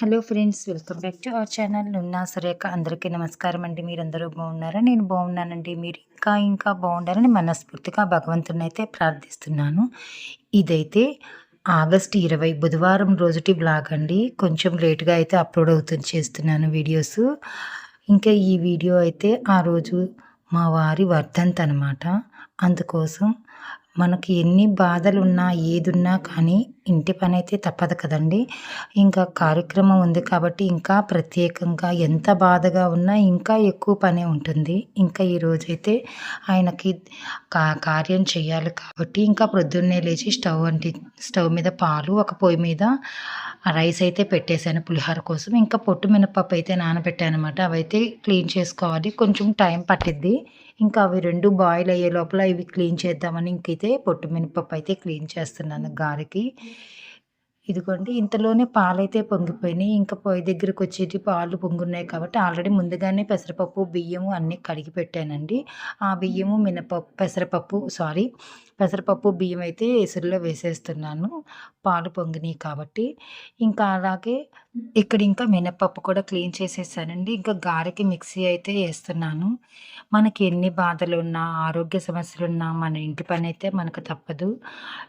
Hello friends welcome back to our channel. Nunna Surekha అందరికీ నమస్కారం అండి. మీరందరూ బాగున్నారా? నేను బాగున్నానండి. మీరు ఇంకా ఇంకా బాగుండాలని మనస్ఫూర్తిగా భగవంతుని అయితే ప్రార్థిస్తున్నాను. ఇదైతే ఆగస్ట్ ఇరవై బుధవారం రోజుటి బ్లాగ్ అండి. కొంచెం లేట్గా అయితే అప్లోడ్ అవుతుంది చేస్తున్నాను వీడియోస్ ఇంకా ఈ వీడియో అయితే ఆ రోజు మా వారి వర్ధంత్ అనమాట అందుకోసం మనకి ఎన్ని బాధలున్నా ఏదున్నా కానీ ఇంటి పని అయితే తప్పదు కదండి. ఇంకా కార్యక్రమం ఉంది కాబట్టి ఇంకా ప్రత్యేకంగా ఎంత బాధగా ఉన్నా ఇంకా ఎక్కువ పనే ఉంటుంది. ఇంకా ఈరోజైతే ఆయనకి కా కార్యం చేయాలి కాబట్టి ఇంకా ప్రొద్దున్నే లేచి స్టవ్ అంటి స్టవ్ మీద పాలు ఒక పొయ్యి మీద రైస్ అయితే పెట్టేశాను పులిహోర కోసం. ఇంకా పొట్టు మినపప్పు అయితే నానబెట్టాను అనమాట అవైతే క్లీన్ చేసుకోవాలి. కొంచెం టైం పట్టిద్ది. ఇంకా అవి రెండు బాయిల్ అయ్యే లోపల ఇవి క్లీన్ చేద్దామని ఇంకైతే పొట్టు మినపప్పు అయితే క్లీన్ చేస్తున్నాను గారికి. ఇదిగోండి ఇంతలోనే పాలైతే పొంగిపోయినాయి. ఇంకా పొయ్యి దగ్గరికి వచ్చేటి పాలు పొంగున్నాయి కాబట్టి ఆల్రెడీ ముందుగానే పెసరపప్పు బియ్యము అన్నీ కడిగి పెట్టానండి. ఆ బియ్యము మినపప్పు పెసరపప్పు సారీ పెసరపప్పు బియ్యం అయితే ఎసురులో వేసేస్తున్నాను. పాలు పొంగినాయి కాబట్టి. ఇంకా అలాగే ఇక్కడ ఇంకా మినపప్పు కూడా క్లీన్ చేసేసానండి. ఇంకా గారెకి మిక్సీ అయితే వేస్తున్నాను. మనకి ఎన్ని బాధలు ఉన్నా ఆరోగ్య సమస్యలు ఉన్నా మన ఇంటి పని అయితే మనకు తప్పదు.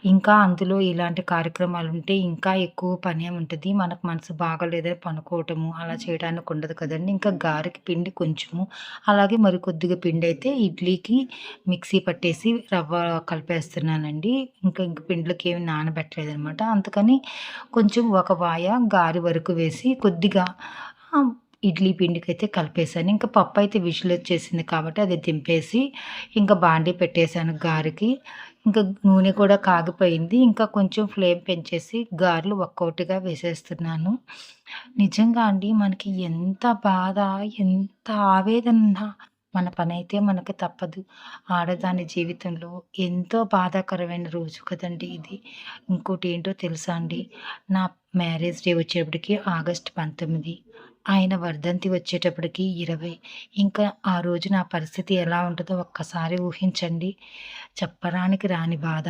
ఇంకా అందులో ఇలాంటి కార్యక్రమాలు ఉంటే ఇంకా ఎక్కువ పని ఉంటుంది. మనకు మనసు బాగలేదని పనుకోవటము అలా చేయడానికి ఉండదు కదండి. ఇంకా గారెకి పిండి కొంచెము అలాగే మరి కొద్దిగా పిండి అయితే ఇడ్లీకి మిక్సీ పట్టేసి రవ్వ వేస్తున్నానండి ఇంకా ఇంక పిండ్లకి ఏమి నానబెట్టలేదు అనమాట అందుకని కొంచెం ఒక వాయ గారి వరకు వేసి కొద్దిగా ఇడ్లీ పిండికి అయితే కలిపేసాను ఇంకా పప్పు అయితే విజిల్ వచ్చేసింది కాబట్టి అది దింపేసి ఇంకా బాండీ పెట్టేశాను గారికి. ఇంకా నూనె కూడా కాగిపోయింది. ఇంకా కొంచెం ఫ్లేమ్ పెంచేసి గారెలు ఒక్కొక్కటిగా వేసేస్తున్నాను. నిజంగా అండి మనకి ఎంత బాధ ఎంత ఆవేదన మన పని అయితే మనకి తప్పదు. ఆడదాని జీవితంలో ఎంతో బాధాకరమైన రోజు కదండి ఇది. ఇంకోటి ఏంటో తెలుసా అండి? నా మ్యారేజ్ డే వచ్చేటప్పటికి ఆగస్ట్ పంతొమ్మిది. ఆయన వర్ధంతి వచ్చేటప్పటికి ఇరవై. ఇంకా ఆ రోజు నా పరిస్థితి ఎలా ఉంటుందో ఒక్కసారి ఊహించండి. చెప్పడానికి రాని బాధ.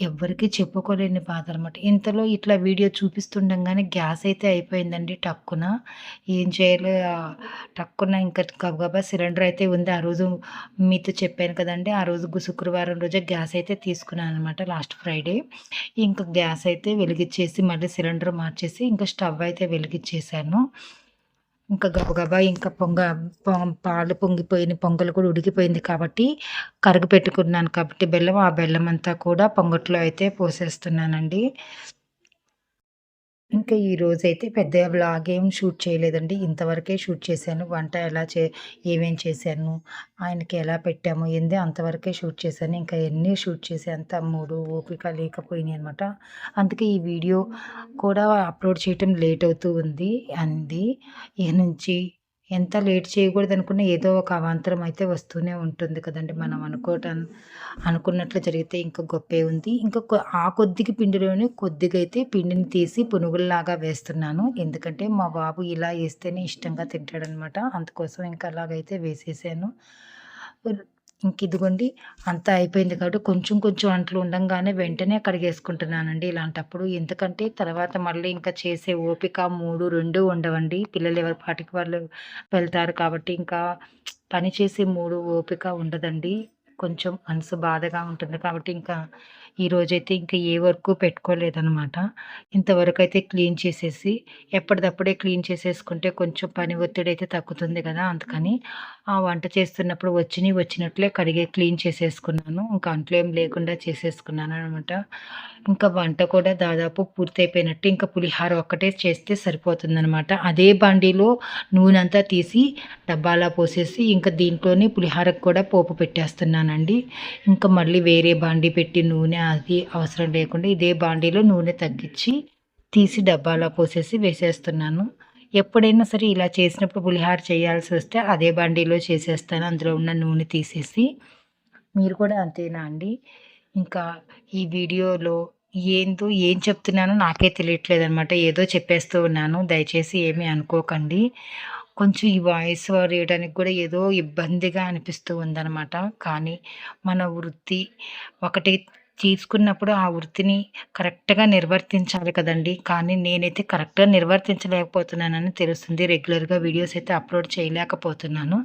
ఎవ్వరికి చెప్పుకోలేని బాధ అనమాట ఇంతలో ఇట్లా వీడియో చూపిస్తుండగానే గ్యాస్ అయితే అయిపోయిందండి టక్కున. ఏం చేయాలి టక్కున ఇంకా గబగబా సిలిండర్ అయితే ఉంది. ఆ రోజు మీతో చెప్పాను కదండి ఆ రోజు శుక్రవారం రోజే గ్యాస్ అయితే తీసుకున్నాను అనమాట లాస్ట్ ఫ్రైడే. ఇంకా గ్యాస్ అయితే వెలిగించేసి మళ్ళీ సిలిండర్ మార్చేసి ఇంకా స్టవ్ అయితే వెలిగించేసాను ఇంకా గబగబా ఇంకా పొంగ పాలు పొంగిపోయిన పొంగలు కూడా ఉడికిపోయింది కాబట్టి కరుగు పెట్టుకున్నాను కాబట్టి బెల్లం ఆ బెల్లం అంతా కూడా పొంగట్లో అయితే పోసేస్తున్నానండి. ఇంకా ఈరోజు అయితే పెద్ద బ్లాగ్ ఏం షూట్ చేయలేదండి. ఇంతవరకే షూట్ చేశాను. వంట ఎలా చే ఏమేం చేశాను ఆయనకి ఎలా పెట్టాము ఏంది అంతవరకే షూట్ చేశాను. ఇంకా ఎన్ని షూట్ చేసే అంత మూడు ఓపిక లేకపోయినాయి అనమాట అందుకే ఈ వీడియో కూడా అప్లోడ్ చేయటం లేట్ అవుతూ ఉంది. అంది. ఇక నుంచి ఎంత లేట్ చేయకూడదు అనుకున్నా ఏదో ఒక అవాంతరం అయితే వస్తూనే ఉంటుంది కదండి. మనం అనుకోవటం అనుకున్నట్లు జరిగితే ఇంకా గొప్పే ఉంది. ఇంకా ఆ కొద్దిగా పిండిలోనే కొద్దిగా అయితే పిండిని తీసి పునుగుల్లాగా వేస్తున్నాను. ఎందుకంటే మా బాబు ఇలా వేస్తేనే ఇష్టంగా తింటాడనమాట. అందుకోసం ఇంకా అలాగైతే వేసేసాను. ఇంక ఇదిగోండి అంతా అయిపోయింది కాబట్టి కొంచెం కొంచెం అంట్లు ఉండంగానే వెంటనే కడిగేసుకుంటున్నానండి ఇలాంటప్పుడు. ఎందుకంటే తర్వాత మళ్ళీ ఇంకా చేసే ఓపిక మూడు రెండు ఉండవండి. పిల్లలు ఎవరి పాటికి వాళ్ళు వెళ్తారు కాబట్టి ఇంకా పని చేసే మూడు ఓపిక ఉండదండి. కొంచెం మనసు బాధగా ఉంటుంది కాబట్టి ఇంకా ఈరోజైతే ఇంకా ఏ వర్క్ పెట్టుకోలేదనమాట. ఇంతవరకు అయితే క్లీన్ చేసేసి ఎప్పటిదప్పుడే క్లీన్ చేసేసుకుంటే కొంచెం పని ఒత్తిడి అయితే తగ్గుతుంది కదా అందుకని ఆ వంట చేస్తున్నప్పుడు వచ్చినవి వచ్చినట్లే కడిగే క్లీన్ చేసేసుకున్నాను. ఇంకా అంట్లో ఏం లేకుండా చేసేసుకున్నాను అనమాట ఇంకా వంట కూడా దాదాపు పూర్తయిపోయినట్టు ఇంకా పులిహార ఒక్కటే చేస్తే సరిపోతుందనమాట. అదే బండిలో నూనె అంతా తీసి డబ్బాలా పోసేసి ఇంకా దీంట్లోనే పులిహారకు కూడా పోపు పెట్టేస్తున్నానండి. ఇంకా మళ్ళీ వేరే బాండి పెట్టి నూనె అది అవసరం లేకుండా ఇదే బాండీలో నూనె తగ్గించి తీసి డబ్బాలో పోసేసి వేసేస్తున్నాను. ఎప్పుడైనా సరే ఇలా చేసినప్పుడు పులిహార చేయాల్సి వస్తే అదే బండిలో చేసేస్తాను. అందులో ఉన్న నూనె తీసేసి మీరు కూడా అంతేనా అండి? ఇంకా ఈ వీడియోలో ఏందో ఏం చెప్తున్నానో నాకే తెలియట్లేదు అనమాట ఏదో చెప్పేస్తూ ఉన్నాను. దయచేసి ఏమీ అనుకోకండి. కొంచెం ఈ వాయిస్ వేయడానికి కూడా ఏదో ఇబ్బందిగా అనిపిస్తూ ఉందన్నమాట. కానీ మన వృత్తి ఒకటి తీసుకున్నప్పుడు ఆ వృత్తిని కరెక్ట్‌గా నిర్వర్తించాలి కదండీ! కానీ నేనైతే కరెక్ట్‌గా నిర్వర్తించలేకపోతున్నానని తెలుస్తుంది. రెగ్యులర్‌గా వీడియోస్ అయితే అప్‌లోడ్ చేయలేకపోతున్నాను.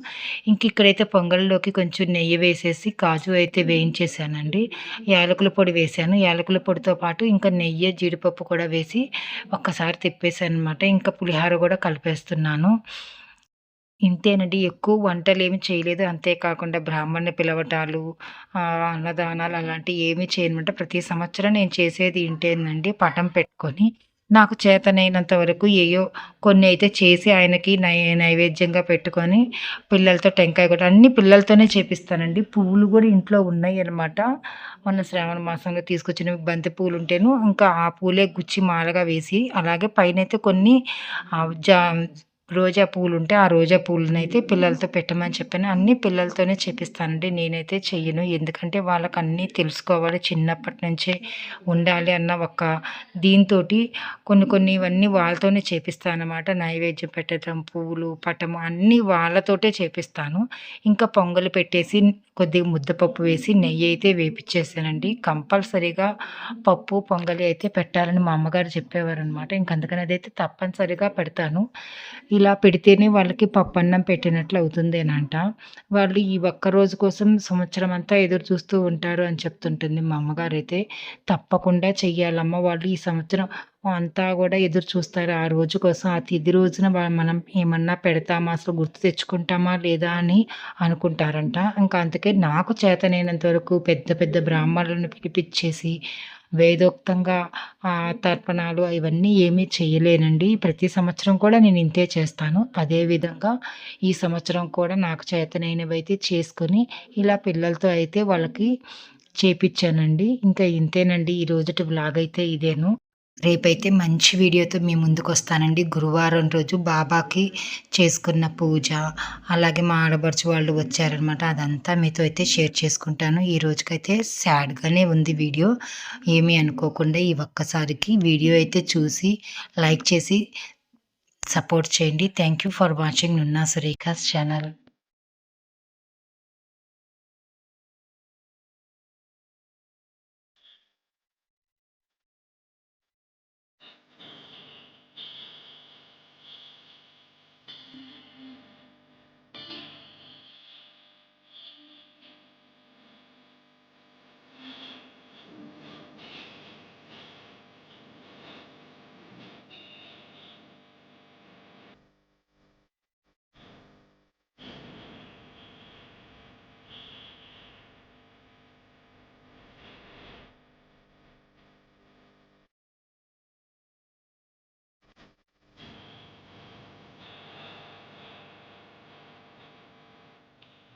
ఇంక ఇక్కడైతే పొంగల్‌లోకి కొంచెం నెయ్యి వేసేసి కాజు అయితే వేయించేసానండి. యాలకుల పొడి వేశాను. యాలకుల పొడితో పాటు ఇంకా నెయ్యి, జీడిపప్పు కూడా వేసి ఒక్కసారి తిప్పేసాను అనమాట ఇంకా పులిహోర కూడా కలిపేస్తున్నాను. ఇంతేనండి. ఎక్కువ వంటలు ఏమి చేయలేదు. అంతే కాకుండా పిలవటాలు, అన్నదానాలు అలాంటివి ఏమీ చేయనమాట. ప్రతి సంవత్సరం నేను చేసేది ఇంటేనండి పటం పెట్టుకొని, నాకు చేతనైనంత వరకు ఏయో కొన్ని అయితే చేసి ఆయనకి నై నైవేద్యంగా పెట్టుకొని, పిల్లలతో టెంకాయ కూడా అన్ని పిల్లలతోనే చేపిస్తానండి. పువ్వులు కూడా ఇంట్లో ఉన్నాయి అనమాట మొన్న శ్రావణ మాసంలో తీసుకొచ్చిన బంతి పూలుంటేను, ఇంకా ఆ పూలే గుచ్చి మాలగా వేసి, అలాగే పైన అయితే కొన్ని జా రోజా పూలుంటే, ఆ రోజా పూలనైతే పిల్లలతో పెట్టమని చెప్పాను. అన్నీ పిల్లలతోనే చేపిస్తానండి. నేనైతే చెయ్యను. ఎందుకంటే వాళ్ళకన్నీ తెలుసుకోవాలి. చిన్నప్పటి నుంచే ఉండాలి అన్న ఒక దీంతో కొన్ని కొన్ని ఇవన్నీ వాళ్ళతోనే చేపిస్తానమాట నైవేద్యం పెట్టడం, పూలు పటము అన్నీ వాళ్ళతోటే చేపిస్తాను. ఇంకా పొంగలు పెట్టేసి కొద్దిగా ముద్దపప్పు వేసి నెయ్యి అయితే వేపించేసానండి కంపల్సరీగా పప్పు, పొంగలి అయితే పెట్టాలని మా అమ్మగారు చెప్పేవారనమాట. ఇంక అందుకని అదైతే తప్పనిసరిగా పెడతాను. ఇలా పెడితేనే వాళ్ళకి పప్పు అన్నం పెట్టినట్లు అవుతుందేనంట. వాళ్ళు ఈ ఒక్క రోజు కోసం సంవత్సరం అంతా ఎదురు చూస్తూ ఉంటారు అని చెప్తుంటుంది మా అమ్మగారైతే. తప్పకుండా చెయ్యాలమ్మ వాళ్ళు ఈ సంవత్సరం అంతా కూడా ఎదురు చూస్తారు ఆ రోజు కోసం. ఆ తిది రోజున మనం ఏమన్నా పెడతామా, అసలు గుర్తు తెచ్చుకుంటామా లేదా అని అనుకుంటారంట. ఇంకా అందుకే నాకు చేతనైనంత వరకు పెద్ద పెద్ద బ్రాహ్మణులను పిలిపించేసి వేదోక్తంగా తర్పణాలు ఇవన్నీ ఏమీ చేయలేనండి. ప్రతి సంవత్సరం కూడా నేను ఇంతే చేస్తాను. అదేవిధంగా ఈ సంవత్సరం కూడా నాకు చేతనైనవైతే చేసుకొని, ఇలా పిల్లలతో అయితే వాళ్ళకి చేపిచ్చానండి. ఇంకా ఇంతేనండి ఈ రోజుటి వ్లాగ్ అయితే ఇదేను. రేపైతే మంచి వీడియోతో మీ ముందుకొస్తానండి. గురువారం రోజు బాబాకి చేసుకున్న పూజ, అలాగే మా ఆడపడుచు వాళ్ళు వచ్చారనమాట. అదంతా మీతో అయితే షేర్ చేసుకుంటాను. ఈ రోజుకైతే సాడ్‌గానే ఉంది వీడియో. ఏమీ అనుకోకుండా ఈ ఒక్కసారికి వీడియో అయితే చూసి, లైక్ చేసి సపోర్ట్ చేయండి. Thank you for watching Nunna Surekha's channel.